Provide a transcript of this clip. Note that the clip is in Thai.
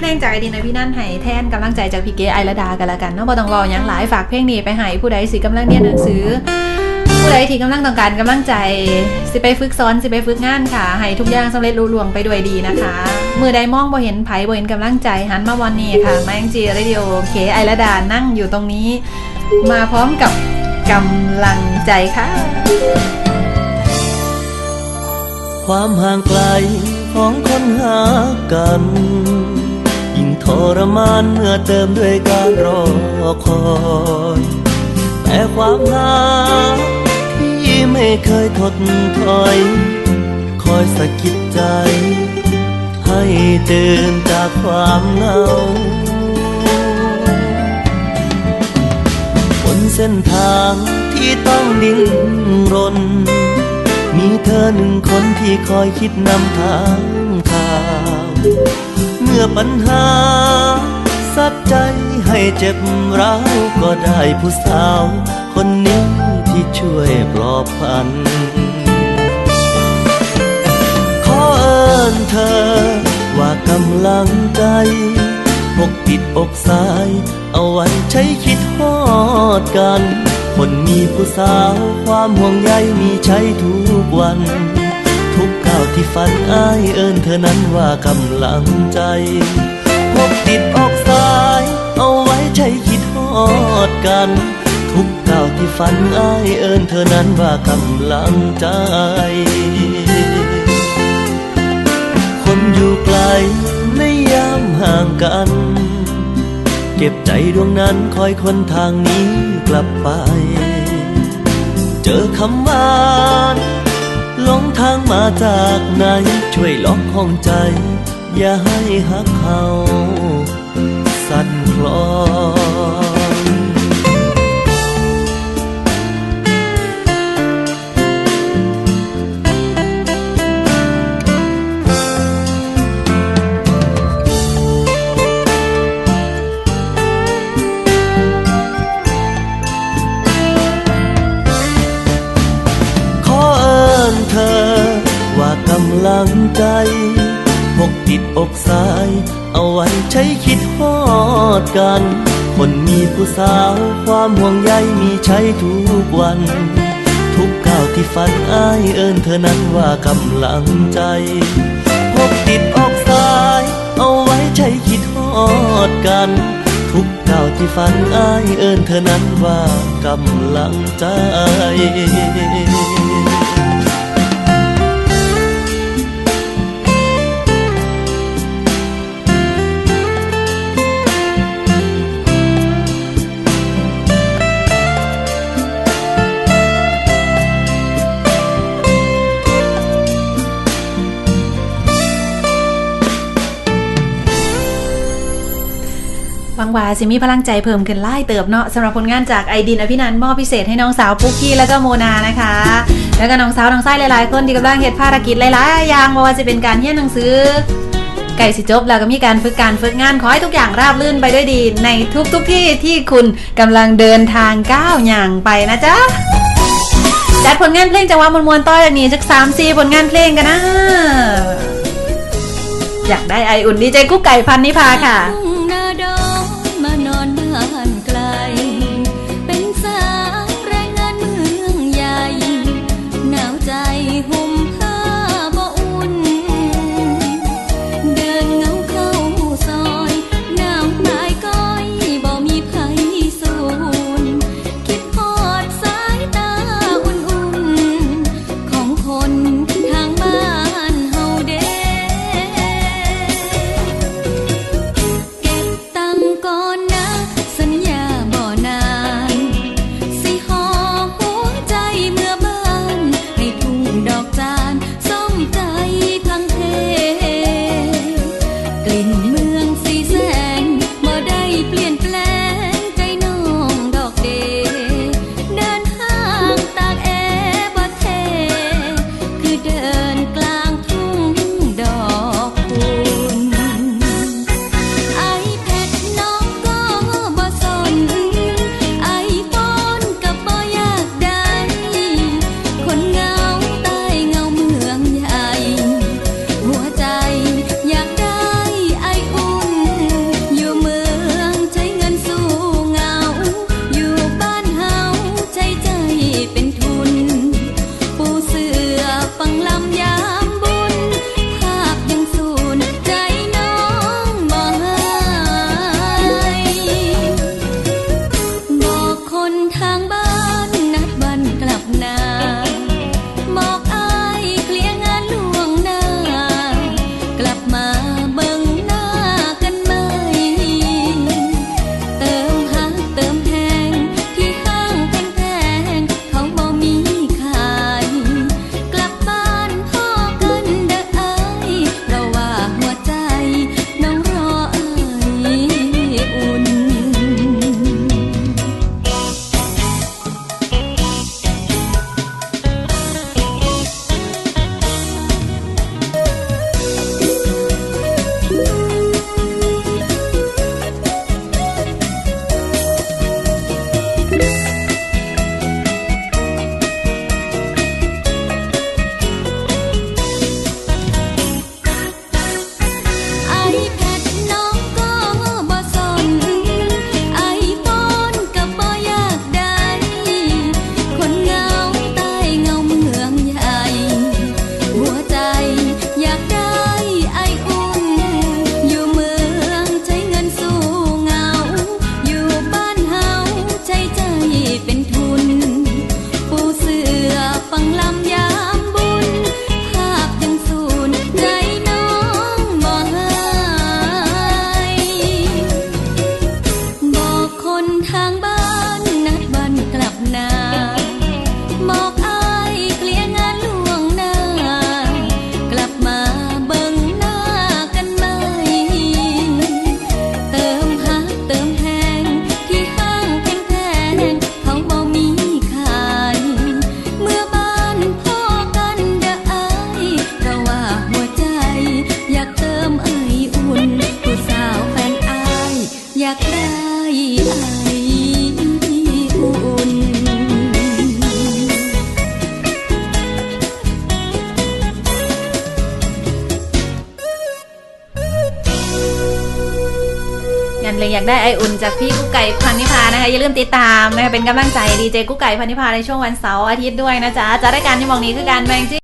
เพลงจากไอดินพี่นั่นให้แทนกำลังใจจากพี่เก๋ไอระดากันละกันเนาะบ่ต้องรอหยังหลายฝากเพลงนี้ไปให้ผู้ใดสิกำลังเรียนหนังสือ ผู้ใดที่กำลังต้องการกำลังใจสิไปฝึกซ้อนสิไปฝึกงานค่ะให้ทุกอย่างสำเร็จลุล่วงไปด้วยดีนะคะมือใดมองบ่เห็นไผบ่เห็นกำลังใจหันมาวันนี้ค่ะมายังจีเรดิโอเคไอระดานั่งอยู่ตรงนี้ มาพร้อมกับกำลังใจค่ะ ความห่างไกลของคนหากันยิ่งท รมานเมื่อเติมด้วยการรอคอย แต่ความรักที่ไม่เคยทดถอย คอยสะกิดใจ ให้ตื่นจากความเหงาบนเส้นทางที่ต้องดิ้นรน มีเธอหนึ่งคนที่คอยคิดนำทางทางเมื่อปัญหา ดใจให้เจ็บร้าวก็ได้ผู้สาว คนนี้ที่ช่วยปลอบพัน ขอเอิญเธอว่ากำลังใจปกปิดอกสาย เอาไว้ใช้คิดฮอดกัน คนมีผู้สาวความห่วงใยมีใช้ทุกวัน ทุกก้าวที่ฝันอ้ายเอิญเธอนั้นว่ากำลังใจ พกติดอกสาย เอาไว้ใช้คิดฮอดกัน ทุกก้าวที่ฝันอ้ายเอิญเธอนั้นว่ากำลังใจ คนอยู่ไกลในยามห่างกัน เก็บใจดวงนั้นคอยคนทางนี้กลับไป เจอคำหวานหลงทางมาจากไหน ช่วยล็อกห้องใจ อย่าให้หักเขา สั่นคลอนขอเอิญเธอว่ากำลังใจ กติดอกสาย เอาไว้ใช้คิดฮอดกัน คนมีผู้สาวความห่วงใยมีใช้ทุกวัน ทุกก้าวที่ฝันอ้ายเอิญเธอนั้นว่ากำลังใจพกติดอกสาย เอาไว้ใช้คิดฮอดกัน ทุกก้าวที่ฝันอ้ายเอิญเธอนั้นว่ากำลังใจ ว่าสิมีพลังใจเพิ่มขึ้นไล่เติบเนาะสำหรับผลงานจากไอดินอภินันมอบพิเศษให้น้องสาวปุ๊กกี้แล้วก็โมนานะคะ แล้วก็น้องสาวน้องไส้หลายๆ คนที่กำลังเฮ็ดภารกิจหลายๆอย่างว่าจะเป็นการเรียนหนังสือไก่สิจบแล้วก็มีการฝึกการฝึกงานขอให้ทุกอย่างราบรื่นไปด้วยดี ในทุกๆทที่ที่คุณกำลังเดินทางก้าวอย่างไปนะจ๊ะจัดผลงานเพลงจังหวะมวลๆต่อจากนี้สักสามสี่ผลงานเพลงกันนะ อยากได้ไออุ่นดีใจกุ๊กไก่พันนิพาค่ะ นเลยอยากได้ไออุ่นจากพี่กุ๊กไก่พันนิพานะคะอย่าลืมติดตามนะคะเป็นกำลังใจดีเจกุ๊กไก่พันนิพาในช่วงวันเสาร์อาทิตย์ด้วยนะจ๊ะจะได้การที่มองนี้คือการแบ่งจี